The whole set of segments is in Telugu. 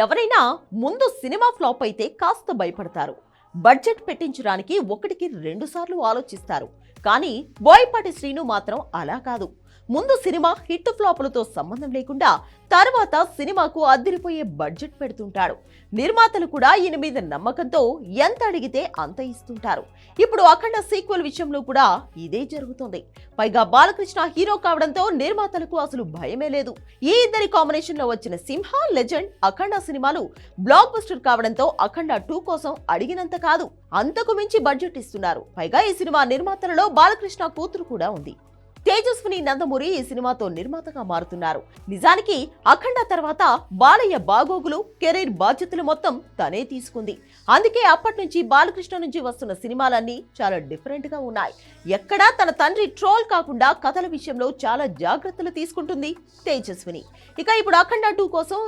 ఎవరైనా ముందు సినిమా ఫ్లాప్ అయితే కాస్త భయపడతారు. బడ్జెట్ పెట్టించడానికి ఒకటికి రెండుసార్లు ఆలోచిస్తారు. కానీ బోయపాటి శ్రీను మాత్రం అలా కాదు. ముందు సినిమా హిట్ ఫ్లాపులతో సంబంధం లేకుండా తర్వాత సినిమాకు అద్దరిపోయే బడ్జెట్ పెడుతుంటాడు. నిర్మాతలు కూడా ఈయన మీద నమ్మకంతో ఎంత అడిగితే అంత ఇస్తుంటారు. ఇప్పుడు అఖండ సీక్వెల్ విషయంలో కూడా ఇదే జరుగుతుంది. పైగా బాలకృష్ణ హీరో కావడంతో నిర్మాతలకు అసలు భయమే లేదు. ఈ ఇద్దరి కాంబినేషన్లో వచ్చిన సింహ లెజెండ్ అఖండ సినిమాలు బ్లాక్ బస్టర్ కావడంతో అఖండ టూ కోసం అడిగినంత కాదు. అంతకు మించి బడ్జెట్ ఇస్తున్నారు. పైగా ఈ సినిమా నిర్మాతలలో బాలకృష్ణ కూతురు కూడా ఉంది. తేజస్విని నందమూరి ఈ సినిమాతో నిర్మాతగా మారుతున్నారు. నిజానికి అఖండ తర్వాత బాలయ్య బాగోగులు కెరీర్ బాధ్యతలు మొత్తం తనే తీసుకుంది. అందుకే అప్పటి నుంచి బాలకృష్ణ నుంచి వస్తున్న సినిమాలన్నీ చాలా డిఫరెంట్గా ఉన్నాయి. ఎక్కడా తన తండ్రి ట్రోల్ కాకుండా కథల విషయంలో చాలా జాగ్రత్తలు తీసుకుంటుంది తేజస్విని. ఇక ఇప్పుడు అఖండ టూ కోసం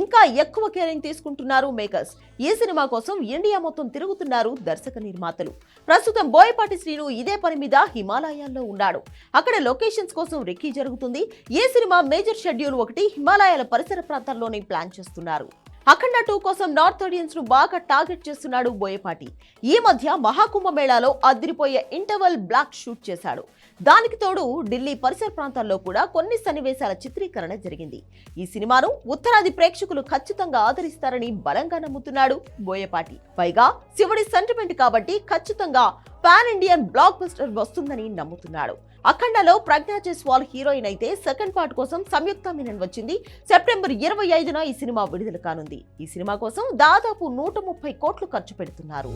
ఇంకా ఎక్కువ కేరింగ్ తీసుకుంటున్నారు మేకర్స్. ఈ సినిమా కోసం ఇండియా మొత్తం తిరుగుతున్నారు దర్శక నిర్మాతలు. ప్రస్తుతం బోయపాటి శ్రీను ఇదే పని మీద హిమాలయాల్లో ఉన్నాడు. అక్కడ లొకేషన్స్ కోసం రెక్కీ జరుగుతుంది. ఈ సినిమా మేజర్ షెడ్యూల్ ఒకటి హిమాలయాల పరిసర ప్రాంతాల్లోనే ప్లాన్ చేస్తున్నారు. అఖండ టూ కోసం నార్త్ ఆడియన్స్ను బాగా టార్గెట్ చేస్తున్నాడు బోయపాటి. ఈ మధ్య మహాకుంభ మేళాలో అదిరిపోయే ఇంటర్వల్ బ్లాక్ షూట్ చేశాడు. దానికి తోడు ఢిల్లీ పరిసర ప్రాంతాల్లో కూడా కొన్ని సన్నివేశాల చిత్రీకరణ జరిగింది. ఈ సినిమాను ఉత్తరాది ప్రేక్షకులు ఖచ్చితంగా ఆదరిస్తారని బలంగా నమ్ముతున్నాడు బోయపాటి. పైగా శివుడి సెంటిమెంట్ కాబట్టి ఖచ్చితంగా పాన్ ఇండియన్ బ్లాక్ బస్టర్ వస్తుందని నమ్ముతున్నాడు. అఖండలో ప్రజ్ఞా జైస్వాల్ హీరోయిన్ అయితే సెకండ్ పార్ట్ కోసం సంయుక్త మీనన్ వచ్చింది. సెప్టెంబర్ ఇరవై ఐదున ఈ సినిమా విడుదల కానుంది. ఈ సినిమా కోసం దాదాపు నూట ముప్పై కోట్లు ఖర్చు పెడుతున్నారు.